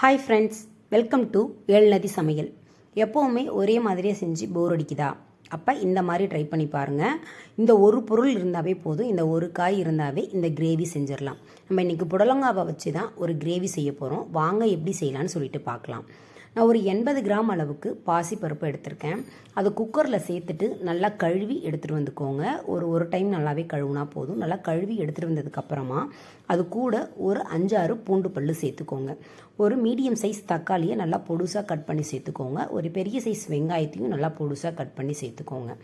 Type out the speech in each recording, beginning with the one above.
Hi friends welcome to Ezhnadhi சமையல். எப்போவுமே ஒரே மாதிரியே செஞ்சு போர் அடிக்குதா? அப்போ இந்த மாதிரி ட்ரை பண்ணி பாருங்கள் இந்த ஒரு பொருள் இருந்தாவே போதும் இந்த ஒரு காய் இருந்தாவே இந்த கிரேவி செஞ்சிடலாம். நம்ம இன்றைக்கி புடலங்காவை வச்சு தான் ஒரு கிரேவி செய்ய போகிறோம் வாங்க எப்படி செய்யலாம்னு சொல்லிட்டு பார்க்கலாம். நான் ஒரு எண்பது கிராம் அளவுக்கு பாசி பருப்பு எடுத்திருக்கேன். அதை குக்கரில் சேர்த்துட்டு நல்லா கழுவி எடுத்துகிட்டு வந்துக்கோங்க. ஒரு ஒரு டைம் நல்லாவே கழுவுனா போதும். நல்லா கழுவி எடுத்துகிட்டு வந்ததுக்கப்புறமா அது கூட ஒரு அஞ்சாறு பூண்டு பல்லு சேர்த்துக்கோங்க. ஒரு மீடியம் சைஸ் தக்காளியை நல்லா பொடுசாக கட் பண்ணி சேர்த்துக்கோங்க. ஒரு பெரிய சைஸ் வெங்காயத்தையும் நல்லா பொடுசாக கட் பண்ணி சேர்த்துக்கோங்க.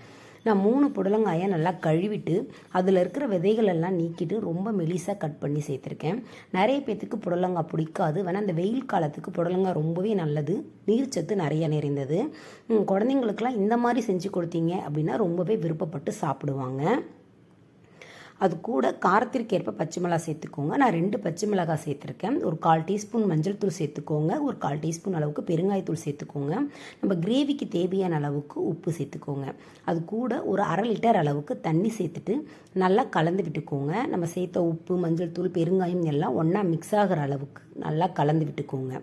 நான் மூணு புடலங்காயை நல்லா கழுவிட்டு அதில் இருக்கிற விதைகள் எல்லாம் நீக்கிட்டு ரொம்ப மெலிசாக கட் பண்ணி சேர்த்துருக்கேன். நிறைய பேர்த்துக்கு புடலங்காய் பிடிக்காது. வேணால் அந்த வெயில் காலத்துக்கு புடலங்காய் ரொம்பவே நல்லது. நீர்ச்சத்து நிறைய நிறைந்தது. குழந்தைங்களுக்கெல்லாம் இந்த மாதிரி செஞ்சு கொடுத்தீங்க அப்படின்னா ரொம்பவே விருப்பப்பட்டு சாப்பிடுவாங்க. அது கூட காரத்திற்கு ஏற்ப பச்சை மிளகாய் சேர்த்துக்கோங்க. நான் ரெண்டு பச்சை மிளகாய் சேர்த்துருக்கேன். ஒரு கால் டீஸ்பூன் மஞ்சள் தூள் சேர்த்துக்கோங்க. ஒரு கால் டீஸ்பூன் அளவுக்கு பெருங்காயத்தூள் சேர்த்துக்கோங்க. நம்ம கிரேவிக்கு தேவையான அளவுக்கு உப்பு சேர்த்துக்கோங்க. அது கூட ஒரு அரை லிட்டர் அளவுக்கு தண்ணி சேர்த்துட்டு நல்லா கலந்து விட்டுக்கோங்க. நம்ம சேர்த்த உப்பு மஞ்சள் தூள் பெருங்காயம் எல்லாம் ஒன்றா மிக்ஸ் ஆகிற அளவுக்கு நல்லா கலந்து விட்டுக்கோங்க.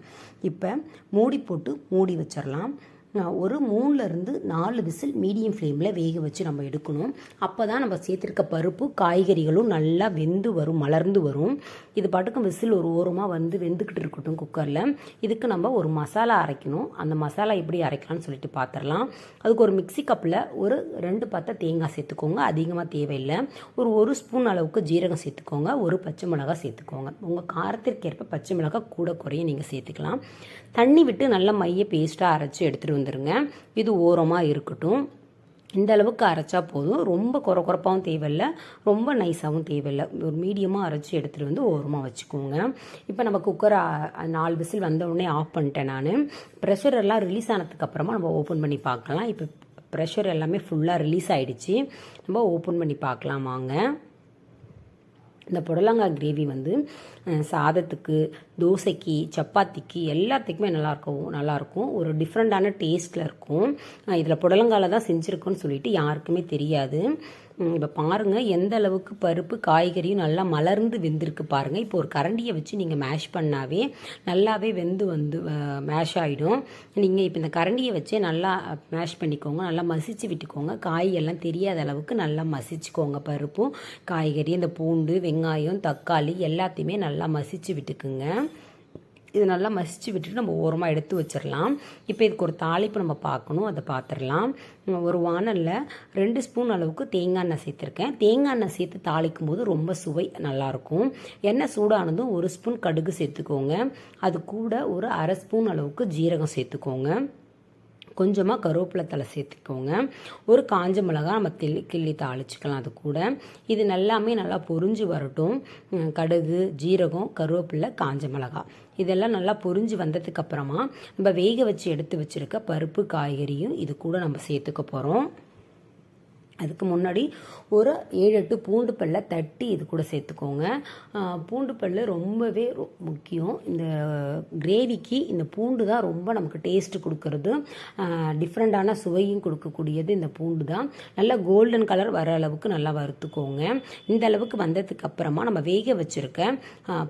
இப்போ மூடி போட்டு மூடி வச்சிடலாம் நான் ஒரு மூணுலேருந்து நாலு விசில் மீடியம் ஃப்ளேமில் வேக வச்சு நம்ம எடுக்கணும். அப்போ தான் நம்ம சேர்த்துருக்க பருப்பு காய்கறிகளும் நல்லா வெந்து வரும் மலர்ந்து வரும். இது பாட்டுக்கும் விசில் ஒரு ஓரமாக வந்து வெந்துக்கிட்டு இருக்கட்டும் குக்கரில். இதுக்கு நம்ம ஒரு மசாலா அரைக்கணும். அந்த மசாலா எப்படி அரைக்கலாம்னு சொல்லிட்டு பார்த்துடலாம் அதுக்கு ஒரு மிக்ஸி கப்பில் ஒரு ரெண்டு பத்தை தேங்காய் சேர்த்துக்கோங்க. அதிகமாக தேவையில்லை. ஒரு ஒரு ஸ்பூன் அளவுக்கு ஜீரகம் சேர்த்துக்கோங்க. ஒரு பச்சை மிளகாய் சேர்த்துக்கோங்க. உங்கள் காரத்திற்கேற்ப பச்சை மிளகாய் கூட குறைய நீங்கள் சேர்த்துக்கலாம். தண்ணி விட்டு நல்லா மைய பேஸ்ட்டாக அரைச்சி எடுத்துகிட்டு வந்துடுங்க இது ஓரமாக இருக்கட்டும். இந்த அளவுக்கு அரைச்சா போதும். ரொம்ப குறை குறைப்பாகவும் தேவையில்லை. ரொம்ப நைஸாகவும் தேவையில்லை. ஒரு மீடியமாக அரைச்சி எடுத்துகிட்டு வந்து ஓரமாக வச்சுக்கோங்க. இப்போ நம்ம குக்கரை நாலு விசில் வந்த உடனே ஆஃப் பண்ணிட்டேன் நான். ப்ரெஷர் எல்லாம் ரிலீஸ் ஆனதுக்கப்புறமா நம்ம ஓப்பன் பண்ணி பார்க்கலாம். இப்போ ப்ரெஷர் எல்லாமே ஃபுல்லாக ரிலீஸ் ஆகிடுச்சி நம்ம ஓப்பன் பண்ணி பார்க்கலாம் வாங்க. இந்த புடலங்காய் கிரேவி வந்து சாதத்துக்கு தோசைக்கு சப்பாத்திக்கு எல்லாத்துக்குமே நல்லாயிருக்கும் நல்லாயிருக்கும் ஒரு டிஃப்ரெண்ட்டான டேஸ்ட்டில் இருக்கும். இதில் புடலங்காயில் தான் செஞ்சுருக்கோன்னு சொல்லிட்டு யாருக்குமே தெரியாது. இப்போ பாருங்கள் எந்த அளவுக்கு பருப்பு காய்கறியும் நல்லா மலர்ந்து வெந்திருக்கு பாருங்கள் இப்போ ஒரு கரண்டியை வச்சு நீங்கள் மேஷ் பண்ணாவே நல்லாவே வெந்து வந்து மேஷ் ஆகிடும் நீங்கள் இப்போ இந்த கரண்டியை வச்சே நல்லா மேஷ் பண்ணிக்கோங்க நல்லா மசிச்சு விட்டுக்கோங்க. காய் எல்லாம் தெரியாத அளவுக்கு நல்லா மசிச்சுக்கோங்க பருப்பும் காய்கறி இந்த பூண்டு வெங்காயம் தக்காளி எல்லாத்தையுமே நல்லா மசிச்சு விட்டுக்குங்க. இது நல்லா மசிச்சு விட்டுட்டு நம்ம ஓரமாக எடுத்து வச்சிடலாம் இப்போ இதுக்கு ஒரு தாளிப்பு நம்ம பார்க்கணும் அதை பார்த்துடலாம் ஒரு வானலில் ரெண்டு ஸ்பூன் அளவுக்கு தேங்காய் எண்ணெய் சேர்த்துருக்கேன். தேங்காய் எண்ணெய் சேர்த்து தாளிக்கும் போது ரொம்ப சுவை நல்லாயிருக்கும். எண்ணெய் சூடானதும் ஒரு ஸ்பூன் கடுகு சேர்த்துக்கோங்க. அது கூட ஒரு அரை ஸ்பூன் அளவுக்கு ஜீரகம் சேர்த்துக்கோங்க. கொஞ்சமாக கருவேப்பிலை தலை சேர்த்துக்கோங்க. ஒரு காஞ்ச மிளகா நம்ம கிள்ளி கிள்ளி தாளிச்சுக்கலாம் அது கூட. இது எல்லாமே நல்லா பொரிஞ்சு வரட்டும். கடுகு ஜீரகம் கருவேப்பிலை காஞ்ச மிளகா இதெல்லாம் நல்லா பொரிஞ்சு வந்ததுக்கப்புறமா நம்ம வேக வச்சு எடுத்து வச்சிருக்க பருப்பு காய்கறியும் இது கூட நம்ம சேர்த்துக்க போகிறோம் அதுக்கு முன்னாடி ஒரு ஏழு எட்டு பூண்டு பல்லை தட்டி இது கூட சேர்த்துக்கோங்க. பூண்டு பல்லு ரொம்பவே ரொ- முக்கியம். இந்த கிரேவிக்கு இந்த பூண்டு தான் ரொம்ப நமக்கு டேஸ்ட் கொடுக்கறது. டிஃப்ரெண்ட்டான சுவையும் கொடுக்கக்கூடியது இந்த பூண்டு தான். நல்லா கோல்டன் கலர் வர அளவுக்கு நல்லா வறுத்துக்கோங்க. இந்த அளவுக்கு வந்ததுக்கு அப்புறமா நம்ம வேக வச்சுருக்க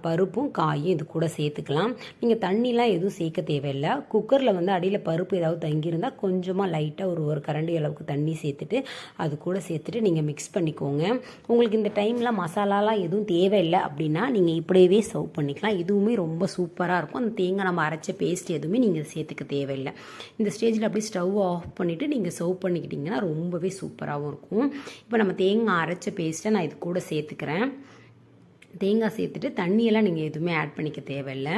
பருப்பும் காயும் இது கூட சேர்த்துக்கலாம். நீங்கள் தண்ணிலாம் எதுவும் சேர்க்க தேவையில்லை. குக்கரில் வந்து அடியில் பருப்பு ஏதாவது தங்கியிருந்தால் கொஞ்சமாக லைட்டாக ஒரு ஒரு கரண்டி அளவுக்கு தண்ணி சேர்த்துட்டு அது கூட சேர்த்துட்டு நீங்கள் மிக்ஸ் பண்ணிக்கோங்க. உங்களுக்கு இந்த டைமில் மசாலாலாம் எதுவும் தேவையில்லை அப்படின்னா நீங்கள் இப்படியே சர்வ் பண்ணிக்கலாம். இதுவுமே ரொம்ப சூப்பராக இருக்கும். அந்த தேங்காய் நம்ம அரைச்ச பேஸ்ட் எதுவுமே நீங்கள் சேர்த்துக்க தேவையில்லை. இந்த ஸ்டேஜில் அப்படியே ஸ்டவ் ஆஃப் பண்ணிவிட்டு நீங்கள் சர்வ் பண்ணிக்கிட்டிங்கன்னா ரொம்பவே சூப்பராகவும் இருக்கும். இப்போ நம்ம தேங்காய் அரைச்ச பேஸ்ட்டை நான் இது கூட சேர்த்துக்கிறேன். தேங்காய் சேர்த்துட்டு தண்ணியெல்லாம் நீங்கள் எதுவுமே ஆட் பண்ணிக்க தேவையில்லை.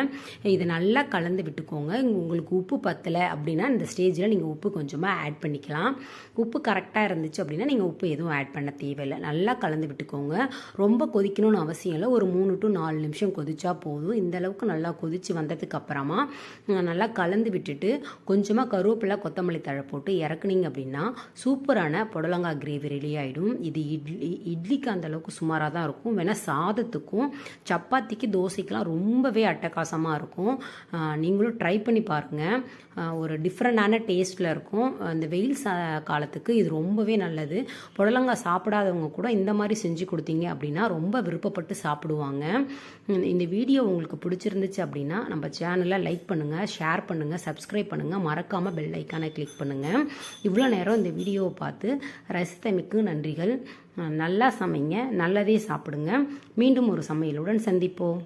இதை நல்லா கலந்து விட்டுக்கோங்க. உங்களுக்கு உப்பு பத்தலை அப்படின்னா இந்த ஸ்டேஜில் நீங்கள் உப்பு கொஞ்சமாக ஆட் பண்ணிக்கலாம். உப்பு கரெக்டாக இருந்துச்சு அப்படின்னா நீங்கள் உப்பு எதுவும் ஆட் பண்ண தேவையில்லை. நல்லா கலந்து விட்டுக்கோங்க. ரொம்ப கொதிக்கணும்னு அவசியம் இல்லை. ஒரு மூணு டு நாலு நிமிஷம் கொதிச்சா போதும். இந்த அளவுக்கு நல்லா கொதிச்சு வந்ததுக்கு அப்புறமா நல்லா கலந்து விட்டுட்டு கொஞ்சமாக கருவேப்பிலை கொத்தமல்லி தழை போட்டு இறக்குனீங்க அப்படின்னா சூப்பரான புடலங்காய் கிரேவி ரெடி ஆகிடும் இது இட்லி இட்லிக்கு அந்த அளவுக்கு சுமாராக தான் இருக்கும். வேணால் சாதத்துக்கும் இருக்கும். சப்பாத்திக்கு தோசைக்கெலாம் ரொம்பவே அட்டகாசமாக இருக்கும். நீங்களும் ட்ரை பண்ணி பாருங்கள் ஒரு டிஃப்ரெண்டான டேஸ்ட்டில் இருக்கும். இந்த வெயில் சா காலத்துக்கு இது ரொம்பவே நல்லது. புடலங்காய் சாப்பிடாதவங்க கூட இந்த மாதிரி செஞ்சு கொடுத்தீங்க அப்படின்னா ரொம்ப விருப்பப்பட்டு சாப்பிடுவாங்க. இந்த வீடியோ உங்களுக்கு பிடிச்சிருந்துச்சு அப்படின்னா நம்ம சேனலை லைக் பண்ணுங்கள் ஷேர் பண்ணுங்கள் சப்ஸ்கிரைப் பண்ணுங்கள் மறக்காமல் பெல் ஐக்கானை கிளிக் பண்ணுங்கள் இவ்வளோ நேரம் இந்த வீடியோவை பார்த்து ரசித்தமைக்கு நன்றிகள். நல்லா சமைங்க. நல்லதே சாப்பிடுங்க. மீண்டும் ஒரு சமையலுடன் சந்திப்போம்.